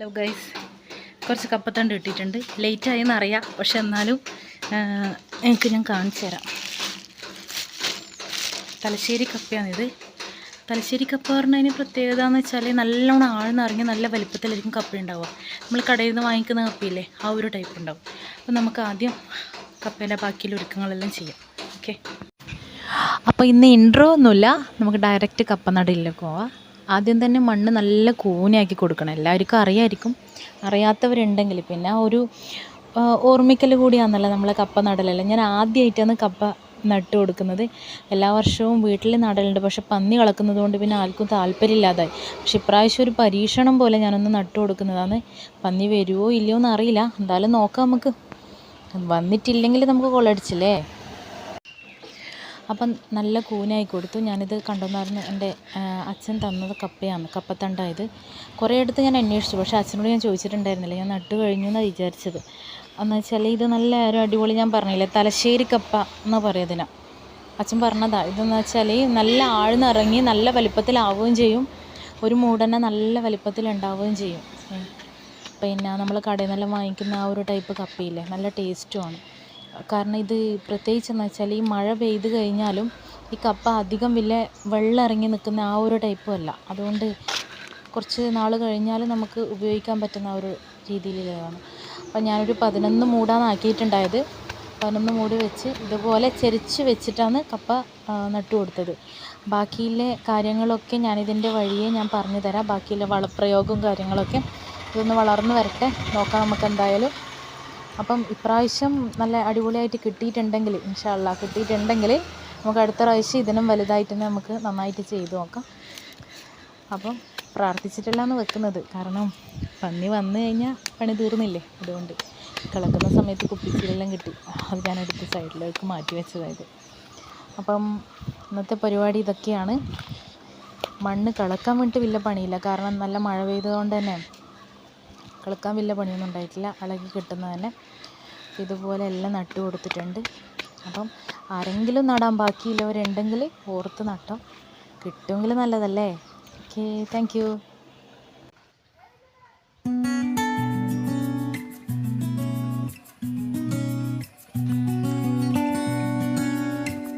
Hello guys കുറച്ച് കപ്പത്തണ്ട് കിട്ടിയിട്ടുണ്ട്. ലേറ്റായി എന്നറിയാം പക്ഷെ എന്നാലും എനിക്ക് ഞാൻ കാണിച്ചു തരാം. തലശ്ശേരി കപ്പയാണിത്. തലശ്ശേരി കപ്പ പറഞ്ഞതിന് പ്രത്യേകത എന്ന് വെച്ചാൽ നല്ലോണം ആഴ്ന്നിറങ്ങി നല്ല വലിപ്പത്തിലായിരിക്കും കപ്പ ഉണ്ടാവുക. നമ്മൾ കടയിൽ നിന്ന് വാങ്ങിക്കുന്ന കപ്പയില്ലേ ആ ഒരു ടൈപ്പ് ഉണ്ടാവും. അപ്പോൾ നമുക്ക് ആദ്യം കപ്പേന്റെ ബാക്കിയുള്ള ഒരുക്കങ്ങളെല്ലാം ചെയ്യാം. ഓക്കെ അപ്പോൾ ഇന്ന് ഇൻട്രോ ഒന്നുമില്ല. നമുക്ക് ഡയറക്റ്റ് കപ്പ നടയിലേക്ക് പോവാം. ആദ്യം തന്നെ മണ്ണ് നല്ല കൂനയാക്കി കൊടുക്കണം. എല്ലാവർക്കും അറിയാമായിരിക്കും അറിയാത്തവരുണ്ടെങ്കിൽ പിന്നെ ഒരു ഓർമ്മിക്കൽ കൂടിയാണല്ലോ നമ്മളെ കപ്പ നടലല്ല ഞാൻ ആദ്യമായിട്ടാണ് കപ്പ നട്ട് കൊടുക്കുന്നത്. എല്ലാ വർഷവും വീട്ടിൽ നടലുണ്ട്. പക്ഷെ പന്നി കളക്കുന്നത് കൊണ്ട് പിന്നെ ആർക്കും താല്പര്യമില്ലാതായി. പക്ഷെ ഇപ്രാവശ്യം ഒരു പരീക്ഷണം പോലെ ഞാനൊന്ന് നട്ട് കൊടുക്കുന്നതാണ്. പന്നി വരുമോ ഇല്ലയോ എന്ന് അറിയില്ല എന്തായാലും നോക്കാം നമുക്ക്. വന്നിട്ടില്ലെങ്കിൽ നമുക്ക് കൊള്ളടിച്ചില്ലേ? അപ്പം നല്ല കൂനായി കൊടുത്തു. ഞാനിത് കണ്ടെന്നായിരുന്നു എന്റെ അച്ഛൻ തന്നത് കപ്പയാണ് കപ്പത്തണ്ടായത്. കുറേ അടുത്ത് ഞാൻ അന്വേഷിച്ചു പക്ഷേ അച്ഛനോട് ഞാൻ ചോദിച്ചിട്ടുണ്ടായിരുന്നില്ല. ഞാൻ നട്ടു കഴിഞ്ഞു എന്നാണ് വിചാരിച്ചത്. എന്ന് വെച്ചാൽ ഇത് നല്ല ഒരു അടിപൊളി ഞാൻ പറഞ്ഞില്ലേ തലശ്ശേരി കപ്പ എന്ന് പറയുന്നതിനാ. അച്ഛൻ പറഞ്ഞതാ ഇതെന്ന് വെച്ചാൽ നല്ല ആഴ്ന്നിറങ്ങി നല്ല വലിപ്പത്തിലാവുകയും ചെയ്യും. ഒരു മൂടനെ നല്ല വലിപ്പത്തിൽ ഉണ്ടാവുകയും ചെയ്യും. പിന്നെ നമ്മൾ കടയിൽ നിന്നെല്ലാം വാങ്ങിക്കുന്ന ആ ഒരു ടൈപ്പ് കപ്പയില്ലേ നല്ല ടേസ്റ്റുമാണ് കാരണം ഇത് പ്രത്യേകിച്ച് എന്ന് വെച്ചാൽ ഈ മഴ പെയ്ത് കഴിഞ്ഞാലും ഈ കപ്പ അധികം വില വെള്ളം ഇറങ്ങി നിൽക്കുന്ന ആ ഒരു ടൈപ്പും അല്ല. അതുകൊണ്ട് കുറച്ച് നാൾ കഴിഞ്ഞാൽ നമുക്ക് ഉപയോഗിക്കാൻ പറ്റുന്ന ഒരു രീതിയിലുള്ളതാണ്. അപ്പം ഞാനൊരു പതിനൊന്ന് മൂടാണ് ആക്കിയിട്ടുണ്ടായത്. പതിനൊന്ന് മൂടി വെച്ച് ഇതുപോലെ ചെരിച്ച് വെച്ചിട്ടാണ് കപ്പ നട്ടു കൊടുത്തത്. ബാക്കിയിലെ കാര്യങ്ങളൊക്കെ ഞാനിതിന്റെ വഴിയെ ഞാൻ പറഞ്ഞു തരാം. ബാക്കിയിലെ വളപ്രയോഗവും കാര്യങ്ങളൊക്കെ ഇതൊന്ന് വളർന്നു വരട്ടെ. നോക്കാം നമുക്ക് എന്തായാലും. അപ്പം ഇപ്രാവശ്യം നല്ല അടിപൊളിയായിട്ട് കിട്ടിയിട്ടുണ്ടെങ്കിൽ ഇൻഷാല്ല കിട്ടിയിട്ടുണ്ടെങ്കിൽ നമുക്ക് അടുത്ത പ്രാവശ്യം ഇതിനും വലുതായിട്ട് തന്നെ നമുക്ക് നന്നായിട്ട് ചെയ്തു നോക്കാം. അപ്പം പ്രാർത്ഥിച്ചിട്ടല്ലാന്ന് വെക്കുന്നത്. കാരണം പന്നി വന്നു കഴിഞ്ഞാൽ പണി തീർന്നില്ലേ? അതുകൊണ്ട് കിളക്കുന്ന സമയത്ത് കുപ്പിച്ചിലെല്ലാം കിട്ടി. അത് ഞാൻ എടുത്ത് സൈഡിലേക്ക് മാറ്റി വെച്ചതായത്. അപ്പം ഇന്നത്തെ പരിപാടി ഇതൊക്കെയാണ്. മണ്ണ് കിളക്കാൻ വേണ്ടിയിട്ട് വലിയ പണിയില്ല. കാരണം നല്ല മഴ പെയ്തതുകൊണ്ട് തന്നെ കിളക്കാൻ വലിയ പണിയൊന്നും ഉണ്ടായിട്ടില്ല. ഇളകി കിട്ടുന്നത് തന്നെ ഇതുപോലെ എല്ലാം നട്ടു കൊടുത്തിട്ടുണ്ട്. അപ്പം ആരെങ്കിലും നടാൻ ബാക്കിയുള്ളവരുണ്ടെങ്കിൽ ഓർത്ത് നട്ടോ. കിട്ടുമെങ്കിൽ നല്ലതല്ലേ? Okay thank